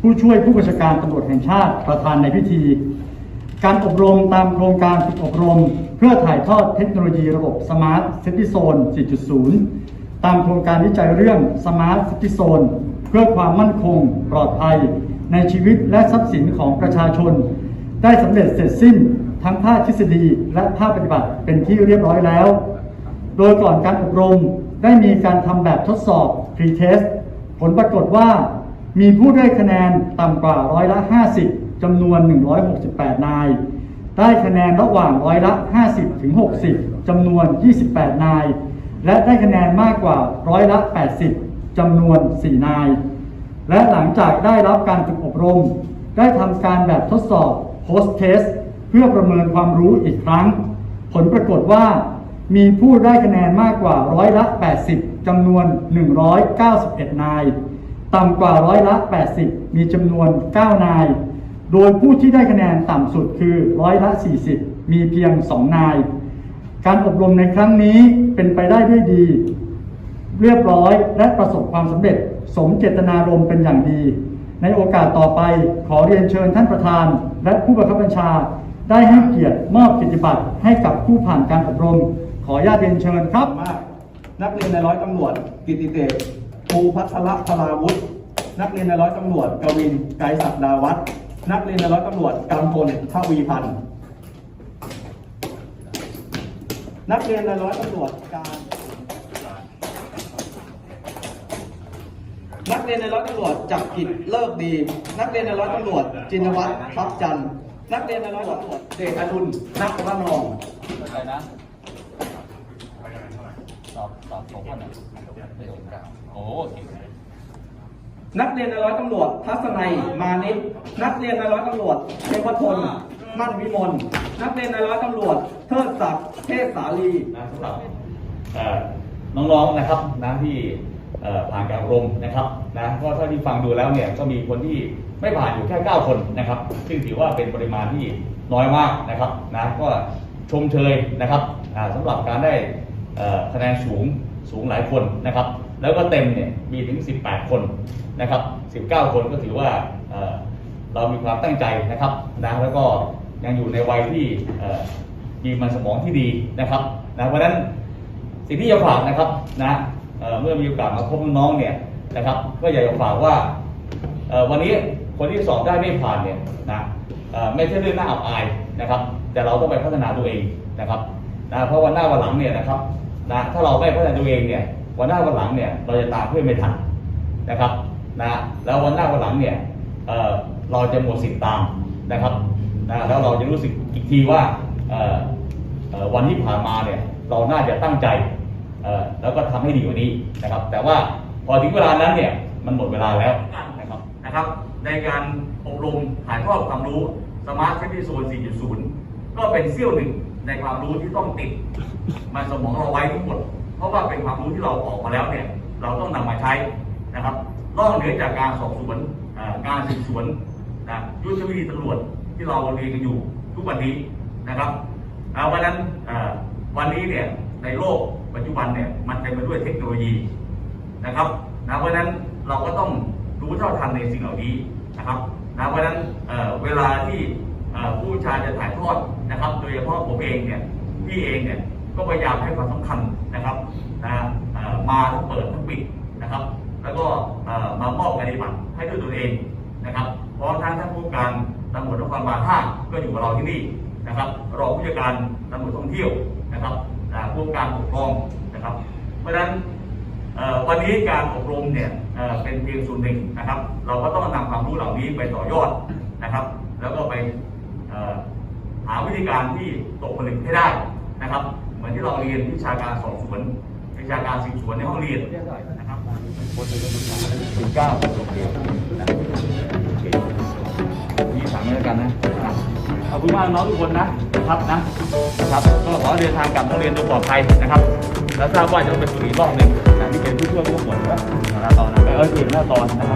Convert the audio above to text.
ผู้ช่วยผู้บัญชาการตำรวจแห่งชาติประธานในพิธี การอบรมตามโครงการฝึกอบรม เพื่อถ่ายทอดเทคโนโลยีระบบ Smart City Zone 4.0 ตามโครงการวิจัยเรื่อง Smart City Zone เพื่อความมั่นคงปลอดภัย ในชีวิตและทรัพย์สินของประชาชน ได้สำเร็จเสร็จสิ้นทั้งภาคทฤษฎีและภาคปฏิบัติเป็นที่เรียบร้อยแล้ว โดยก่อนการอบรมได้มีการทำแบบทดสอบ pre-test ผลปรากฏว่า มีผู้ได้คะแนนต่ำกว่าร้อยละ 50จำนวน 168 นาย ได้คะแนนระหว่างร้อยละ 50 ถึง 60จำนวน 28 นาย และได้คะแนนมากกว่าร้อยละ 80จำนวน 4 นาย และหลังจากได้รับการฝึกอบรม ได้ทำการแบบทดสอบ post test เพื่อประเมินความรู้อีกครั้ง ผลปรากฏว่า มีผู้ได้คะแนนมากกว่าร้อยละ 80จำนวน 191 นาย ต่ำกว่าร้อยละ 80 มีจำนวน 9 นาย โดยผู้ที่ได้คะแนนต่ำสุดคือร้อยละ 40 มีเพียง 2 นาย การอบรมในครั้งนี้เป็นไปได้ด้วยดี เรียบร้อยและประสบความสำเร็จ สมเจตนารมณ์เป็นอย่างดี ในโอกาสต่อไปขอเรียนเชิญท่านประธาน และผู้บังคับบัญชา ได้ให้เกียรติมอบกิจบัตรให้กับผู้ผ่านการอบรม ขออนุญาตเรียนเชิญครับมากนักเรียนในร้อยตำรวจกิตติเดช ภูพัทรพลาวุฒินักเรียนในร้อยตำรวจกวินไกรศักดาวัฒน์นักเรียนในร้อยตำรวจกำพลทวีพันธ์นักเรียนในร้อยตำรวจการนักเรียนในร้อยตำรวจจักรกิจเลิกดี นักเรียนในร้อยตำรวจจินวัฒน์ทับจันทร์นักเรียนในร้อยตำรวจเดชอดุลนักระนองอะไรนะ สอบสอบสองคนอะได้โอกาสโอ้โอเคนักเรียนในร้อยตำรวจทัศนัยมานิดนักเรียนในร้อยตำรวจเทพทนมั่นวิมลนักเรียนในร้อยตำรวจเทิดศักดิ์เทพสาลีนะสำหรับเอ่อน้องๆนะครับนะที่เอ่อผ่านการอบรมนะครับนะก็เท่าที่ฟังดูแล้วเนี่ยก็มีคนที่ไม่ผ่านอยู่แค่ 9 คนนะครับ ซึ่งถือว่าเป็นปริมาณที่น้อยมากนะครับนะก็ชมเชยนะครับอ่าสำหรับการได้เอ่อ คะแนนสูงสูงหลายคนนะครับ แล้วก็เต็มเนี่ยมีถึง 18 คนนะครับ 19 คนก็ถือว่าเเรามีความตั้งใจนะครับนะแล้วก็ยังอยู่ในวัยที่มีมันสมองที่ดีนะครับนะเพราะนั้นสิ่งที่จะฝากนะครับนะเเมื่อมีโอกาสมาพบน้องเนี่ยนะครับก็อยากจะฝากว่าวันนี้คนที่สอบได้ไม่ผ่านเนี่ยนะไม่ใช่เรื่องน่าอับอายนะครับ แต่เราต้องไปพัฒนาตัวเองนะครับนะเพราะวันหน้าวันหลังเนี่ยนะครับ นะถ้าเราไม่พัฒนาตัวเองเนี่ยวันหน้าวันหลังเนี่ยเราจะตามเพื่อนไม่ทันนะครับนะแล้ววันหน้าวันหลังเนี่ยเออเราจะหมดสิทธิ์ตามนะครับนะแล้วเราจะรู้สึกอีกทีว่าเออเออวันที่ผ่านมาเนี่ยเราน่าจะตั้งใจเออแล้วก็ทำให้ดีกว่านี้นะครับ แต่ว่าพอถึงเวลานั้นเนี่ยมันหมดเวลาแล้วนะครับนะครับในการอบรมถ่ายทอดความรู้ Smart City Zone 4.0 ก็เป็นเสี้ยวหนึ่ง ในความรู้ที่ต้องติดมันสมองเราไว้ทั้งหมด เพราะว่าเป็นความรู้ที่เราออกมาแล้วเนี่ย เราต้องนำมาใช้นะครับนอกเหนือจากการสอบสวนการสืบสวนนะยุทธวิธีตำรวจที่เราเรียนกันอยู่ทุกวันนี้นะครับเพราะนั้นวันนี้เนี่ยในโลกปัจจุบันเนี่ยมันเต็มไปด้วยเทคโนโลยีนะครับนะเพราะนั้นเราก็ต้องรู้เท่าทันในสิ่งเหล่านี้นะครับนะเพราะนั้นเวลาที่ผู้ชายจะถ่ายทอด พาะผมเองเนี่ยพี่เองเนี่ยก็พยายามให้ความสำคัญนะครับนะมาทั้งเปิดทั้งปิดนะครับ แล้วก็มามอบการปฏิบัติให้ด้วยตัวเองนะครับพร้อมทั้งท่านผู้การตำรวจนครบาลห้าก็อยู่กับเราที่นี่นะครับรองผู้จัดการตำรวจท่องเที่ยวนะครับผู้การปกครองนะครับ เพราะฉะนั้นวันนี้การอบรมเนี่ยเเป็นเพียงส่วนหนึ่งนะครับ เราก็ต้องนำความรู้เหล่านี้ไปต่อยอดนะครับ แล้วก็ไป หาวิธีการที่ตกผลึกให้ได้นะครับ เหมือนที่เราเรียนวิชาการสอบสวน วิชาการสืบสวนในห้องเรียนนะครับสิบเก้าโอเคนี่สั่งไว้แล้วกันนะขอบคุณมากน้องทุกคนนะครับนะครับ ก็ขอเดินทางกลับโรงเรียนโดยปลอดภัยนะครับ แล้วทราบว่าจะไปสู่อีกรอบหนึ่งนะที่เป็นผู้ช่วยผู้หมวดนะครับตอนนะเออเก่งหน้าตอนนะครับ